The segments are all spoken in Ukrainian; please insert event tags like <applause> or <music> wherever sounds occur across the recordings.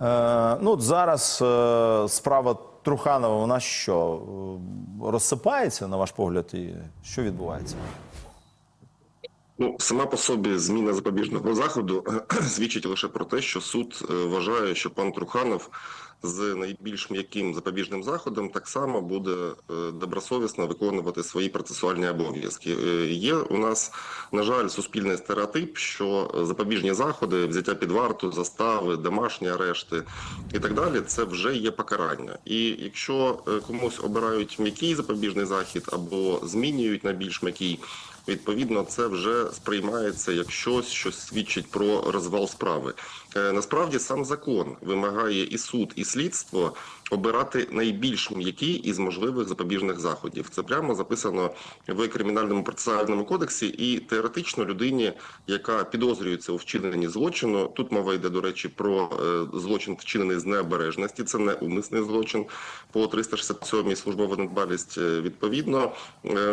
Е, ну, зараз е, справа Труханова, вона що? е, Розсипається, на ваш погляд, і що відбувається? Ну, сама по собі зміна запобіжного заходу <clears throat> свідчить лише про те, що суд е, вважає, що пан Труханов з найбільш м'яким запобіжним заходом так само буде е, добросовісно виконувати свої процесуальні обов'язки. Е, Є у нас, на жаль, суспільний стереотип, що запобіжні заходи, взяття під варту, застави, домашні арешти і так далі, це вже є покарання. І якщо комусь обирають м'який запобіжний захід або змінюють на більш м'який. Відповідно, це вже сприймається як щось, що свідчить про розвал справи. Е, Насправді сам закон вимагає і суд, і слідство обирати найбільш м'який із можливих запобіжних заходів. Це прямо записано в кримінальному процесуальному кодексі, і теоретично людині, яка підозрюється у вчиненні злочину, тут мова йде до речі про е, злочин, вчинений з необережності. Це не умисний злочин по 367 службова недбалість. Е, Відповідно,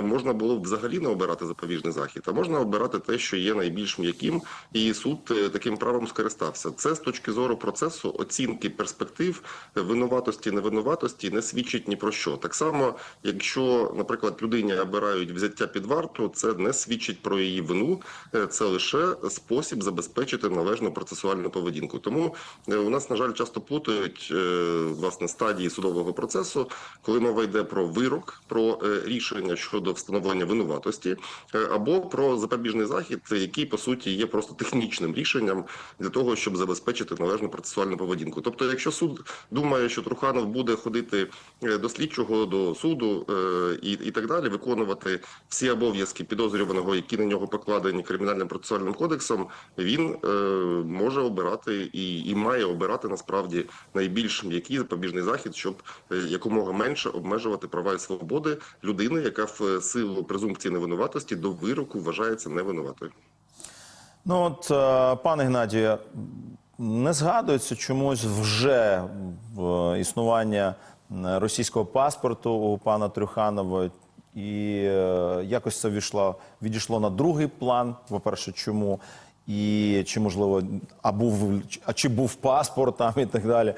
можна було б взагалі не обирати запобіжний захід, а можна обирати те, що є найбільш м'яким, і суд таким правом скористався. Це з точки зору процесу оцінки перспектив винуватості, невинуватості не свідчить ні про що. Так само, якщо, наприклад, людині обирають взяття під варту, це не свідчить про її вину, е, це лише спосіб забезпечити належну процесуальну поведінку. Тому е, у нас, на жаль, часто плутають е, власне стадії судового процесу, коли мова йде про вирок, про рішення щодо встановлення винуватості, або про запобіжний захід, який по суті є просто технічним рішенням для того, щоб забезпечити належну процесуальну поведінку. Тобто, якщо суд думає, що Труханов буде ходити е, до слідчого, до суду е, і, і так далі, виконувати всі обов'язки підозрюваного, які на нього покладені кримінальним процесуальним кодексом, він е, може обирати і, і має обирати насправді найбільш м'який запобіжний захід, щоб е, якомога менше обмежувати права і свободи людини, яка в силу презумпції невинуватості до вироку вважається невинуватою. Ну от, е, пане Геннадію, не згадується чомусь вже в існування е, російського паспорту у пана Трюханова. І е, якось це війшло, відійшло на другий план. По-перше, чому? І чи можливо, а був а чи був паспорт там і так далі.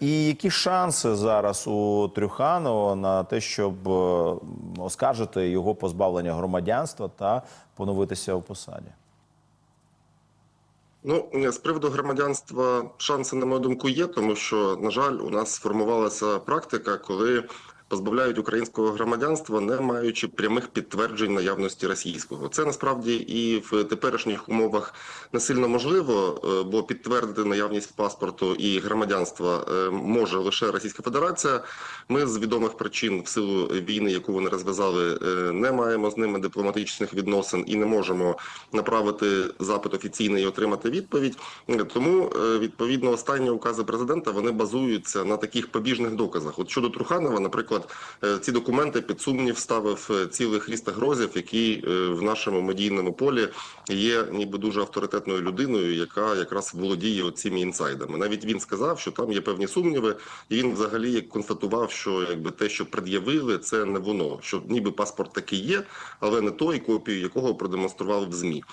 І які шанси зараз у Трюханова на те, щоб е, оскаржити його позбавлення громадянства та поновитися у посаді? Ну з приводу громадянства шанси, на мою думку, є, тому що на жаль, у нас сформувалася практика, коли позбавляють українського громадянства, не маючи прямих підтверджень наявності російського. Це насправді і в теперішніх умовах не сильно можливо, е, бо підтвердити наявність паспорту і громадянства е, може лише Російська Федерація. Ми з відомих причин в силу війни, яку вони розв'язали, е, не маємо з ними дипломатичних відносин і не можемо направити запит офіційний і отримати відповідь. Тому відповідно останні укази президента вони базуються на таких побіжних доказах. От щодо Труханова, наприклад, е, ці документи під сумнів ставив е, цілий хріст Грозів, який е, в нашому медійному полі є ніби дуже авторитетною людиною, яка якраз володіє цими інсайдами. Навіть він сказав, що там є певні сумніви, і він взагалі констатував, що якби те, що пред'явили, це не воно. Що ніби паспорт такий є, але не той, копію якого продемонстрували в змі.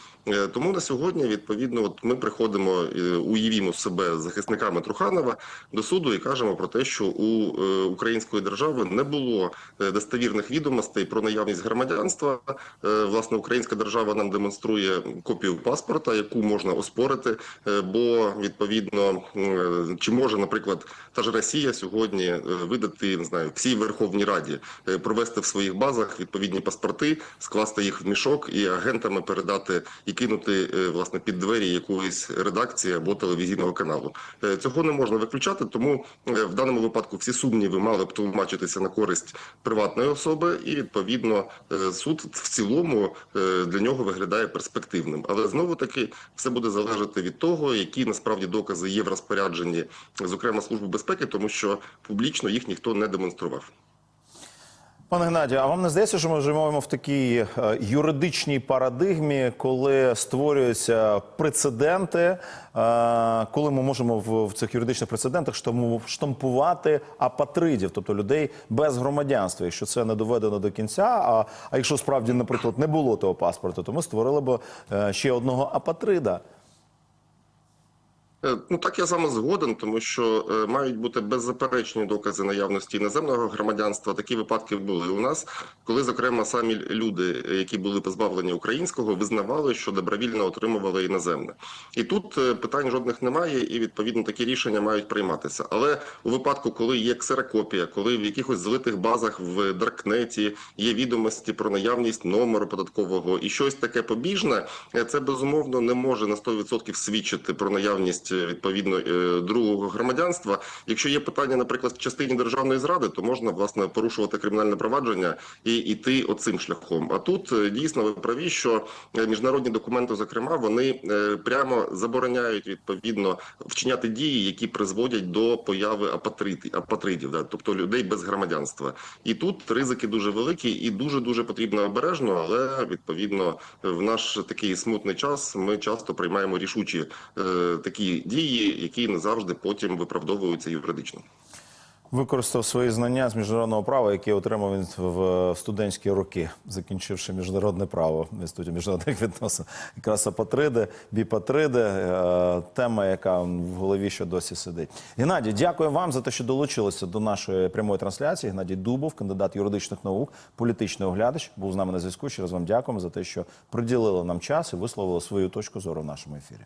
Тому на сьогодні відповідно, от ми приходимо, уявімо себе захисниками Труханова до суду і кажемо про те, що у української держави не було е, достовірних відомостей про наявність громадянства. Е, Власне, українська держава нам демонструє копію паспорта, яку можна оспорити. е, Бо відповідно чи може, наприклад, та ж Росія сьогодні видати не знаю всій Верховній Раді, провести в своїх базах відповідні паспорти, скласти їх в мішок і агентами передати і кинути власне під двері якоїсь редакції або телевізійного каналу. Цього не можна виключати, тому в даному випадку всі сумніви мали б тлумачитися на користь приватної особи, і відповідно е, суд в цілому е, для нього виглядає перспективним. Але знову таки все буде залежати від того, які насправді докази є в розпорядженні, зокрема служби безпеки, тому що публічно їх ніхто не демонстрував. Пане Геннадію, а вам не здається, що ми живемо в такій е, юридичній парадигмі, коли створюються прецеденти, е, коли ми можемо в, цих юридичних прецедентах штампувати апатридів, тобто людей без громадянства, якщо це не доведено до кінця. А, а якщо справді, наприклад, не було того паспорту, то ми створили б е, ще одного апатрида. Е, Ну так я з вами згоден, тому що е, мають бути беззаперечні докази наявності іноземного громадянства. Такі випадки були у нас, коли зокрема самі люди, які були позбавлені українського, визнавали, що добровільно отримували іноземне. І тут е, питань жодних немає, і відповідно такі рішення мають прийматися. Але у випадку, коли є ксерокопія, коли в якихось злитих базах в Даркнеті є відомості про наявність номеру податкового і щось таке побіжне, це безумовно не може на 100% свідчити про наявність відповідно е, другого громадянства. Якщо є питання, наприклад, в частині державної зради, то можна власне порушувати кримінальне провадження і йти оцим шляхом. А тут е, дійсно ви праві, що е, міжнародні документи, зокрема, вони е, прямо забороняють відповідно вчиняти дії, які призводять до появи апатридів, апатридів, да, тобто людей без громадянства. І тут ризики дуже великі, і дуже дуже потрібно обережно, але відповідно в наш такий смутний час ми часто приймаємо рішучі е, такі дії, які не завжди потім виправдовуються юридично. Використав свої знання з міжнародного права, які отримав він в студентські роки, закінчивши міжнародне право в інституті міжнародних відносин. Якраз апатриди, біпатриди, е, тема, яка в голові ще досі сидить. Геннадій, дякую вам за те, що долучилися до нашої прямої трансляції. Геннадій Дубов, кандидат юридичних наук, політичний оглядач, був з нами на зв'язку. Ще раз вам дякуємо за те, що приділили нам час і висловили свою точку зору в нашому ефірі.